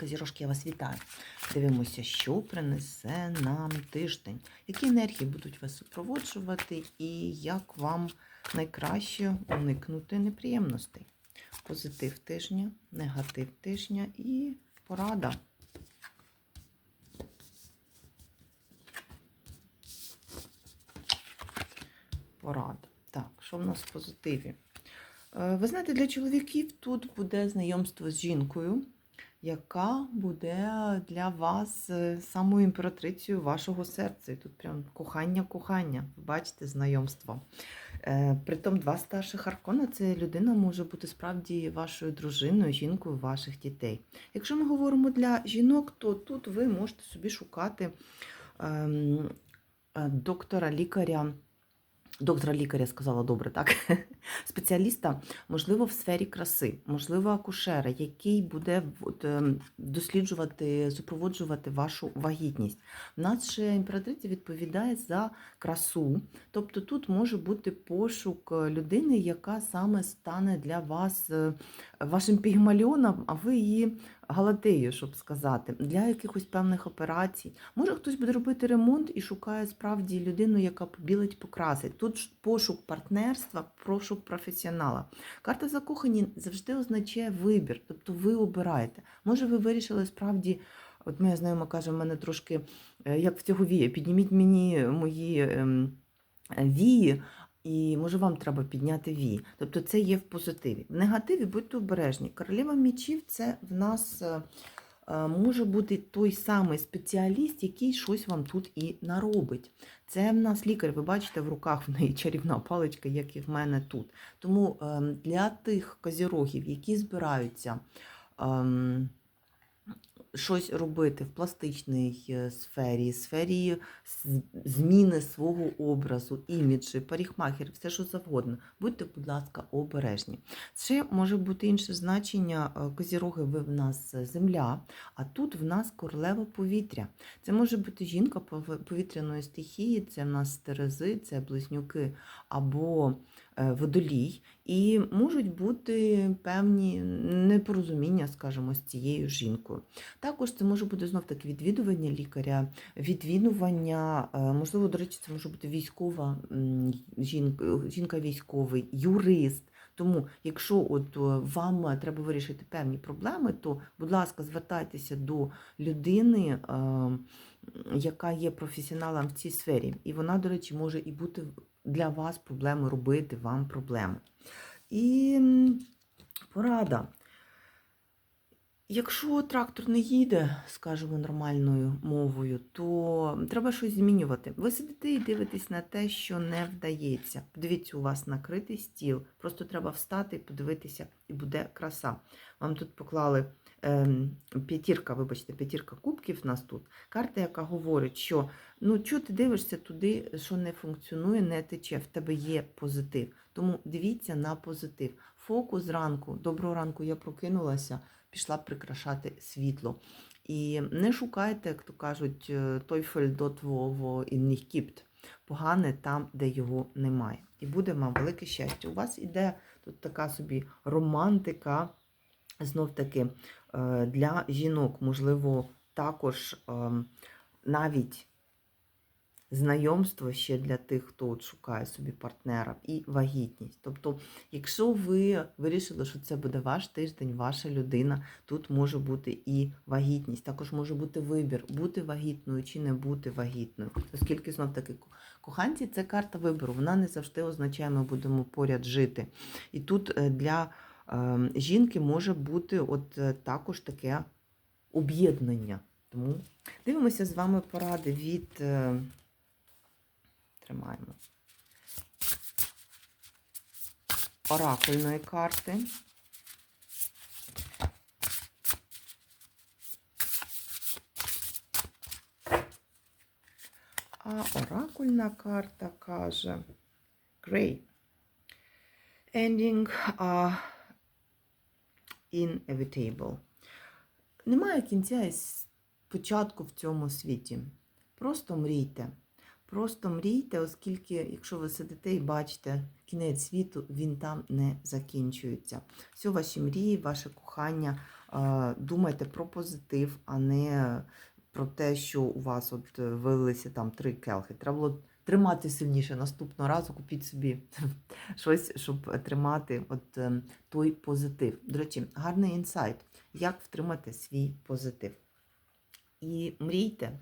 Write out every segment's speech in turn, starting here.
Козірожки, я вас вітаю. Дивимося, що принесе нам тиждень, які енергії будуть вас супроводжувати, і як вам найкраще уникнути неприємностей. Позитив тижня, негатив тижня і порада. Порада. Так, що в нас в позитиві? Е, Ви знаєте, для чоловіків тут буде знайомство з жінкою, яка буде для вас е, самою імператрицею вашого серця. І тут прям кохання-кохання. Бачите знайомство. Е, Притом два старших аркона це людина може бути справді вашою дружиною, жінкою ваших дітей. Якщо ми говоримо для жінок, то тут ви можете собі шукати ем, е, доктора, лікаря. Доктора лікаря сказала добре, так? Спеціаліста, можливо, в сфері краси, можливо, акушера, який буде ем, досліджувати, супроводжувати вашу вагітність. Ще імператриця відповідає за красу. Тобто тут може бути пошук людини, яка саме стане для вас е, вашим пігмаліоном, а ви її галатею, щоб сказати, для якихось певних операцій. Може хтось буде робити ремонт і шукає справді людину, яка побілить, покрасить. Тут пошук партнерства, пошук професіонала. Карта закохані завжди означає вибір, тобто ви обираєте. Може, ви вирішили справді. От моя знайома каже, в мене трошки е, як в цього вії, підніміть мені мої ем, вії, і може вам треба підняти вії. Тобто це є в позитиві. В негативі будьте обережні. Королева мічів це в нас е, е, може бути той самий спеціаліст, який щось вам тут і наробить. Це в нас лікар, ви бачите, в руках в неї чарівна паличка, як і в мене тут. Тому ем, для тих козірогів, які збираються. Щось робити в пластичній е, сфері, сфері зміни свого образу, іміджі, парикмахер, все що завгодно. Будьте, будь ласка, обережні. Ще може бути інше значення. е, Козіроги, ви в нас земля, а тут в нас королева повітря. Це може бути жінка повітряної стихії, це в нас терези, це близнюки або водолій. І можуть бути певні непорозуміння, скажімо, з цією жінкою. Також це може бути знов таки відвідування лікаря, відвідування, е, можливо, до речі, це може бути військова жінка, жінка військовий, юрист. Тому, якщо от е, вам треба вирішити певні проблеми, то, будь ласка, звертайтеся до людини, е, яка є професіоналом в цій сфері. І вона, до речі, може і бути для вас проблеми, робити вам проблеми. І порада. Якщо трактор не їде, скажімо, нормальною мовою, то треба щось змінювати. Ви сидите і дивитесь на те, що не вдається. Подивіться, у вас накритий стіл. Просто треба встати і подивитися, і буде краса. Вам тут поклали ем, п'ятірка, вибачте, п'ятірка кубків нас тут. Карта, яка говорить, що ну чого ти дивишся туди, що не функціонує, не тече, в тебе є позитив. Тому дивіться на позитив. Фокус зранку, доброго ранку, я прокинулася пішла прикрашати світло. І не шукайте, як то кажуть, е, той фельдот во і не. Погане там, де його немає. І буде вам велике щастя. У вас іде тут така собі романтика, знов таки е, для жінок, можливо, також ем, навіть знайомство ще для тих, хто от шукає собі партнера, і вагітність. Тобто, якщо ви вирішили, що це буде ваш тиждень, ваша людина, тут може бути і вагітність. Також може бути вибір, бути вагітною чи не бути вагітною. Оскільки знов таки коханці це карта вибору. Вона не завжди означає, ми будемо поряд жити. І тут е, для е, жінки може бути от е, також таке об'єднання. Тому дивимося з вами поради від. Тримаємо. Оракульної карти. А оракульна карта каже Grey. Ending are inevitable. Немає кінця і початку в цьому світі. Просто мрійте. Просто мрійте, оскільки, якщо ви сидите і бачите кінець світу, він там не закінчується. Всі ваші мрії, ваше кохання Думайте про позитив, а не про те, що у вас от е, вилилися там три келхи. Треба було тримати сильніше. Наступного разу купіть собі щось, щоб тримати от е, той позитив. До речі, гарний інсайт, як втримати свій позитив. І мрійте.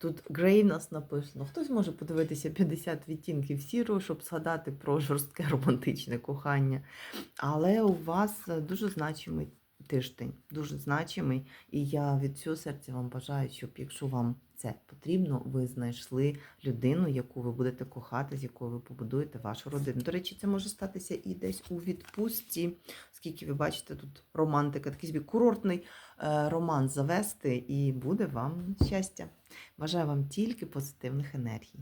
Тут Грей нас написано. Хтось може подивитися 50 відтінків сірого, щоб згадати про жорстке романтичне кохання. Але у вас е, дуже значимий тиждень, дуже значимий. І я від цього серця вам бажаю, щоб якщо вам це потрібно, ви знайшли людину, яку ви будете кохати, з якою ви побудуєте вашу родину. До речі, це може статися і десь у відпустці, оскільки ви бачите, тут романтика, такий собі курортний е, роман завести, і буде вам щастя. Бажаю вам тільки позитивних енергій.